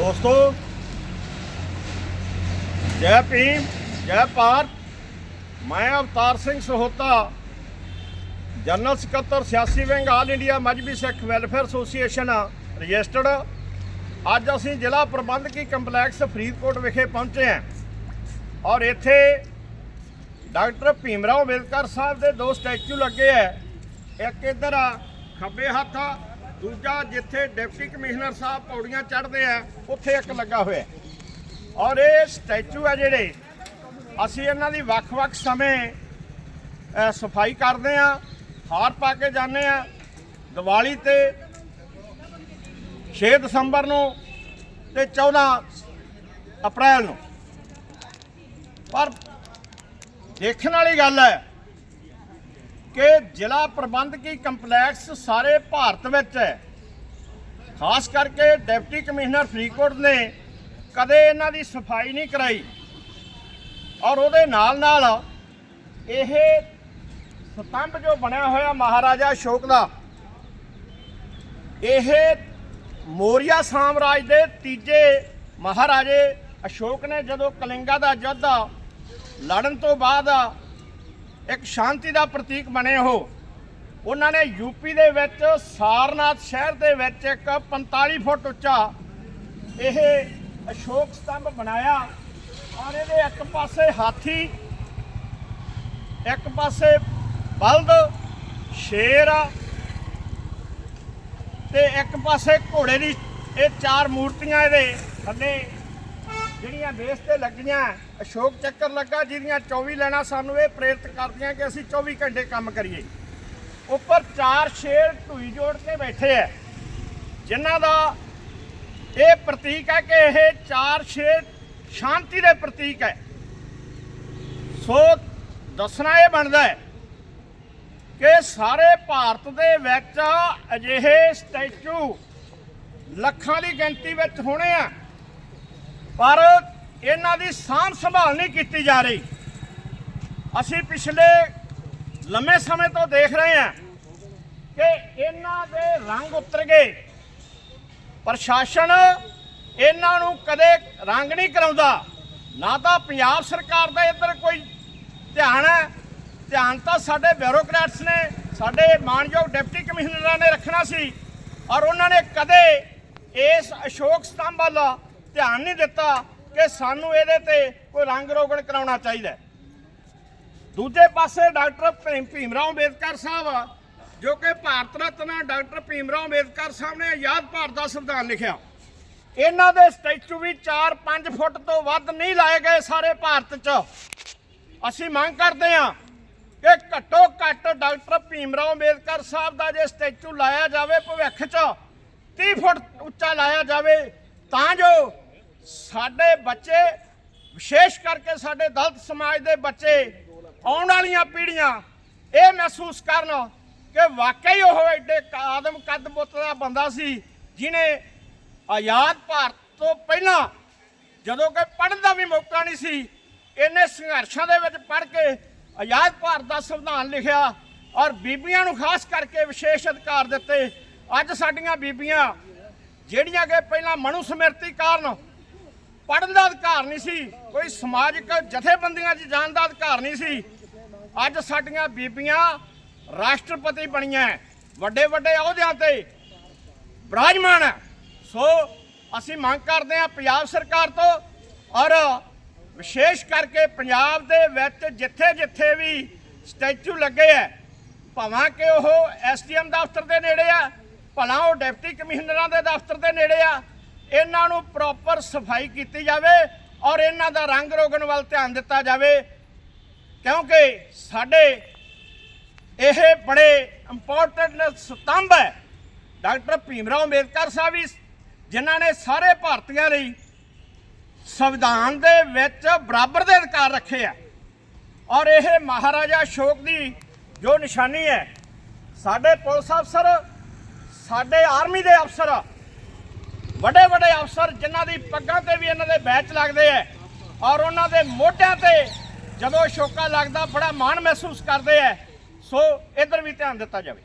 ਦੋਸਤੋ, ਜੈ ਭੀਮ, ਜੈ ਭਾਰਤ। ਮੈਂ ਅਵਤਾਰ ਸਿੰਘ ਸਹੋਤਾ, ਜਨਰਲ ਸਕੱਤਰ ਸਿਆਸੀ wing all India Mazhabi Sikh welfare association registered. ਅੱਜ ਅਸੀਂ ਜ਼ਿਲ੍ਹਾ ਪ੍ਰਬੰਧਕੀ ਕੰਪਲੈਕਸ ਫਰੀਦਕੋਟ ਵਿਖੇ ਪਹੁੰਚੇ ਹਾਂ ਔਰ ਇੱਥੇ ਡਾਕਟਰ ਭੀਮਰਾਓ ਅੰਬੇਦਕਰ ਸਾਹਿਬ ਦੇ ਦੋ ਸਟੈਚੂ ਲੱਗੇ ਐ ਇੱਕ ਇੱਧਰ ਆ, ਖੱਬੇ ਹੱਥ ਆ ਦੂਜਾ ਜਿੱਥੇ ਡਿਪਟੀ ਕਮਿਸ਼ਨਰ ਸਾਹਿਬ ਪੌੜੀਆਂ ਚੜ੍ਹਦੇ ਆ, ਉੱਥੇ ਇੱਕ ਲੱਗਾ ਹੋਇਆ ਔਰ ਇਹ ਸਟੈਚੂ ਆ ਜਿਹੜੇ, ਅਸੀਂ ਇਹਨਾਂ ਦੀ ਵੱਖ-ਵੱਖ ਸਮੇਂ ਸਫ਼ਾਈ ਕਰਦੇ ਆ, ਹਾਰ ਪਾ ਕੇ ਜਾਂਦੇ ਆ, ਦੀਵਾਲੀ ਤੇ 6 ਦਸੰਬਰ ਨੂੰ ਤੇ 14 ਅਪ੍ਰੈਲ ਨੂੰ। ਪਰ ਦੇਖਣ ਵਾਲੀ ਗੱਲ ਹੈ ਕਿ ਜ਼ਿਲ੍ਹਾ ਪ੍ਰਬੰਧਕੀ ਕੰਪਲੈਕਸ ਸਾਰੇ ਭਾਰਤ ਵਿੱਚ ਹੈ। ਖਾਸ ਕਰਕੇ ਡਿਪਟੀ ਕਮਿਸ਼ਨਰ ਫਰੀਦਕੋਟ ਨੇ ਕਦੇ ਇਹਨਾਂ ਦੀ ਸਫ਼ਾਈ ਨਹੀਂ ਕਰਾਈ। ਔਰ ਉਹਦੇ ਨਾਲ ਨਾਲ ਇਹ ਸਤੰਭ ਜੋ ਬਣਿਆ ਹੋਇਆ ਮਹਾਰਾਜਾ ਅਸ਼ੋਕ ਦਾ, ਇਹ ਮੋਰੀਆ ਸਾਮਰਾਜ ਦੇ ਤੀਜੇ ਮਹਾਰਾਜੇ ਅਸ਼ੋਕ ਨੇ ਜਦੋਂ ਕਲਿੰਗਾ ਦਾ ਯੁੱਧ ਲੜਨ ਤੋਂ ਬਾਅਦ ਇੱਕ ਸ਼ਾਂਤੀ ਦਾ ਪ੍ਰਤੀਕ ਬਣੇ ਉਹ। ਉਹਨਾਂ ਨੇ ਯੂਪੀ ਦੇ ਵਿੱਚ, ਸਾਰਨਾਥ ਸ਼ਹਿਰ ਦੇ ਵਿੱਚ ਇੱਕ 45 ਫੁੱਟ ਉੱਚਾ ਇਹ ਅਸ਼ੋਕ ਸਤੰਭ ਬਣਾਇਆ ਔਰ ਇਹਦੇ ਇੱਕ ਪਾਸੇ ਹਾਥੀ, ਇੱਕ ਪਾਸੇ ਬਲਦ, ਸ਼ੇਰ ਤੇ ਇੱਕ ਪਾਸੇ ਘੋੜੇ ਦੀ ਇਹ ਚਾਰ ਮੂਰਤੀਆਂ ਇਹਦੇ ਥੱਲੇ ਜਿਹੜੀਆਂ ਬੇਸ ਤੇ ਲੱਗੀਆਂ, ਅਸ਼ੋਕ ਚੱਕਰ ਲੱਗਾ, ਜਿਹਦੀਆਂ 24 ਲੈਣਾ ਸਾਨੂੰ ਇਹ ਪ੍ਰੇਰਿਤ ਕਰਦੀਆਂ ਕਿ ਅਸੀਂ 24 ਘੰਟੇ ਕੰਮ ਕਰੀਏ। ਉੱਪਰ ਚਾਰ ਸ਼ੇਰ ਢੂਈ ਜੋੜ ਕੇ ਬੈਠੇ ਐ। ਜਿਨ੍ਹਾਂ ਦਾ ਇਹ ਪ੍ਰਤੀਕ ਹੈ ਕਿ ਇਹ ਚਾਰ ਸ਼ੇਰ ਸ਼ਾਂਤੀ ਦੇ ਪ੍ਰਤੀਕ ਹੈ ਸੋ ਦੱਸਣਾ ਇਹ ਬਣਦਾ ਹੈ ਕਿ ਸਾਰੇ ਭਾਰਤ ਦੇ ਵਿੱਚ ਅਜਿਹੇ ਸਟੈਚੂ ਲੱਖਾਂ ਦੀ ਗਿਣਤੀ ਵਿੱਚ ਹੋਣੇ ਆ। ਪਰ ਇਹਨਾਂ ਦੀ ਸਾਂਭ ਸੰਭਾਲ ਨਹੀਂ ਕੀਤੀ ਜਾ ਰਹੀ। ਅਸੀਂ ਪਿਛਲੇ ਲੰਮੇ ਸਮੇਂ ਤੋਂ ਦੇਖ ਰਹੇ ਹਾਂ ਕਿ ਇਹਨਾਂ ਦੇ ਰੰਗ ਉਤਰ ਗਏ। ਪ੍ਰਸ਼ਾਸਨ ਇਹਨਾਂ ਨੂੰ ਕਦੇ ਰੰਗ ਨਹੀਂ ਕਰਾਉਂਦਾ। ਨਾ ਤਾਂ ਪੰਜਾਬ ਸਰਕਾਰ ਦਾ ਇੱਧਰ ਕੋਈ ਧਿਆਨ ਹੈ। ਧਿਆਨ ਤਾਂ ਸਾਡੇ ਬਿਊਰੋਕਰੈਟਸ ਨੇ, ਸਾਡੇ ਮਾਨਯੋਗ ਡਿਪਟੀ ਕਮਿਸ਼ਨਰਾਂ ਨੇ ਰੱਖਣਾ ਸੀ। ਔਰ ਉਹਨਾਂ ਨੇ ਕਦੇ ਇਸ ਅਸ਼ੋਕ ਸਤੰਭ ਵੱਲ ਧਿਆਨ ਨਹੀਂ ਦਿੱਤਾ ਕਿ ਸਾਨੂੰ ਇਹਦੇ ਤੇ ਕੋਈ ਰੰਗ ਰੋਗਨ ਕਰਾਉਣਾ ਚਾਹੀਦਾ ਦੂਜੇ ਪਾਸੇ ਡਾਕਟਰ ਭੀਮ ਰਾਓ ਅੰਬੇਦਕਰ ਸਾਹਿਬ ਜੋ ਕਿ ਭਾਰਤ ਰਤਨ ਡਾਕਟਰ ਭੀਮ ਰਾਓ ਅੰਬੇਦਕਰ ਸਾਹਿਬ ਨੇ ਆਜ਼ਾਦ ਭਾਰਤ ਦਾ ਸੰਵਿਧਾਨ ਲਿਖਿਆ। ਇਹਨਾਂ ਦੇ ਸਟੈਚੂ ਵੀ 4-5 ਫੁੱਟ ਤੋਂ ਵੱਧ ਨਹੀਂ ਲਾਏ ਗਏ ਸਾਰੇ ਭਾਰਤ 'ਚ। ਅਸੀਂ ਮੰਗ ਕਰਦੇ ਹਾਂ ਕਿ ਘੱਟੋ ਘੱਟ ਡਾਕਟਰ ਭੀਮ ਰਾਓ ਅੰਬੇਦਕਰ ਸਾਹਿਬ ਦਾ ਜੇ ਸਟੈਚੂ ਲਾਇਆ ਜਾਵੇ, ਭਵਿੱਖ 'ਚ 30 ਫੁੱਟ ਉੱਚਾ ਲਾਇਆ ਜਾਵੇ ਤਾਂ ਜੋ ਸਾਡੇ ਬੱਚੇ, ਵਿਸ਼ੇਸ਼ ਕਰਕੇ ਸਾਡੇ ਦਲਿਤ ਸਮਾਜ ਦੇ ਬੱਚੇ ਆਉਣ ਵਾਲੀਆਂ ਪੀੜ੍ਹੀਆਂ, ਇਹ ਮਹਿਸੂਸ ਕਰਨ ਕਿ ਵਾਕਈ ਉਹ ਐਡੇ ਆਦਮ ਕੱਦ ਬੁੱਤ ਦਾ ਬੰਦਾ ਸੀ ਜਿਨੇ ਆਜ਼ਾਦ ਭਾਰਤ ਤੋਂ ਪਹਿਲਾਂ ਜਦੋਂ ਕਿ ਪੜ੍ਹਨ ਦਾ ਵੀ ਮੌਕਾ ਨਹੀਂ ਸੀ, ਇਹਨੇ ਸੰਘਰਸ਼ਾਂ ਦੇ ਵਿੱਚ ਪੜ੍ਹ ਕੇ ਆਜ਼ਾਦ ਭਾਰਤ ਦਾ ਸੰਵਿਧਾਨ ਲਿਖਿਆ ਔਰ ਬੀਬੀਆਂ ਨੂੰ ਖਾਸ ਕਰਕੇ ਵਿਸ਼ੇਸ਼ ਅਧਿਕਾਰ ਦਿੱਤੇ। ਅੱਜ ਸਾਡੀਆਂ ਬੀਬੀਆਂ ਜਿਹੜੀਆਂ ਕਿ ਪਹਿਲਾਂ ਮਨੂ ਸਮਿਰਤੀ ਕਾਰਨ ਪੜ੍ਹਨ ਦਾ ਅਧਿਕਾਰ ਨਹੀਂ ਸੀ, ਕੋਈ ਸਮਾਜਿਕ ਜਥੇਬੰਦੀਆਂ 'ਚ ਜਾਣ ਦਾ ਅਧਿਕਾਰ ਨਹੀਂ ਸੀ, ਅੱਜ ਸਾਡੀਆਂ ਬੀਬੀਆਂ ਰਾਸ਼ਟਰਪਤੀ ਬਣੀਆਂ ਵੱਡੇ ਵੱਡੇ ਅਹੁਦਿਆਂ ਤੇ ਬਰਾਜਮਾਨ ਸੋ ਅਸੀਂ ਮੰਗ ਕਰਦੇ ਹਾਂ ਪੰਜਾਬ ਸਰਕਾਰ ਤੋਂ ਔਰ ਵਿਸ਼ੇਸ਼ ਕਰਕੇ ਪੰਜਾਬ ਦੇ ਵਿੱਚ ਜਿੱਥੇ ਜਿੱਥੇ ਵੀ ਸਟੈਚੂ ਲੱਗੇ ਹੈ, ਭਾਵੇਂ ਕਿ ਉਹ ਐਸਡੀਐਮ ਦਫ਼ਤਰ ਦੇ ਨੇੜੇ ਆ ਭਲਾ ਉਹ ਡਿਪਟੀ ਕਮਿਸ਼ਨਰਾਂ ਦੇ ਦਫ਼ਤਰ ਦੇ ਨੇੜੇ ਆ, ਇਹਨਾਂ ਨੂੰ ਪ੍ਰੋਪਰ ਸਫ਼ਾਈ ਕੀਤੀ ਜਾਵੇ ਔਰ ਇਹਨਾਂ ਦਾ ਰੰਗ ਰੋਗਨ ਵੱਲ ਧਿਆਨ ਦਿੱਤਾ ਜਾਵੇ। ਕਿਉਂਕਿ ਸਾਡੇ ਇਹ ਬੜੇ ਇੰਪੋਰਟੈਂਟ ਸਤੰਭ ਹੈ। ਡਾਕਟਰ ਭੀਮਰਾਓ ਅੰਬੇਦਕਰ ਸਾਹਿਬ ਵੀ ਜਿਨ੍ਹਾਂ ਨੇ ਸਾਰੇ ਭਾਰਤੀਆਂ ਲਈ ਸੰਵਿਧਾਨ ਦੇ ਵਿੱਚ ਬਰਾਬਰ ਦੇ ਅਧਿਕਾਰ ਰੱਖੇ ਆ। ਔਰ ਇਹ ਮਹਾਰਾਜਾ ਅਸ਼ੋਕ ਦੀ ਜੋ ਨਿਸ਼ਾਨੀ ਹੈ, ਸਾਡੇ ਪੁਲਿਸ ਅਫਸਰ ਸਾਡੇ ਆਰਮੀ ਦੇ ਅਫਸਰ, ਵੱਡੇ ਵੱਡੇ ਅਫਸਰ ਜਿਨ੍ਹਾਂ ਦੀ ਪੱਗਾਂ ਤੇ ਵੀ ਇਹਨਾਂ ਦੇ ਬੈਚ ਲੱਗਦੇ ਐ ਔਰ ਉਹਨਾਂ ਦੇ ਮੋਢਿਆਂ ਤੇ ਜਦੋਂ ਅਸ਼ੋਕਾ ਲੱਗਦਾ, ਬੜਾ ਮਾਣ ਮਹਿਸੂਸ ਕਰਦੇ ਐ। ਸੋ ਇਧਰ ਵੀ ਧਿਆਨ ਦਿੱਤਾ ਜਾਵੇ।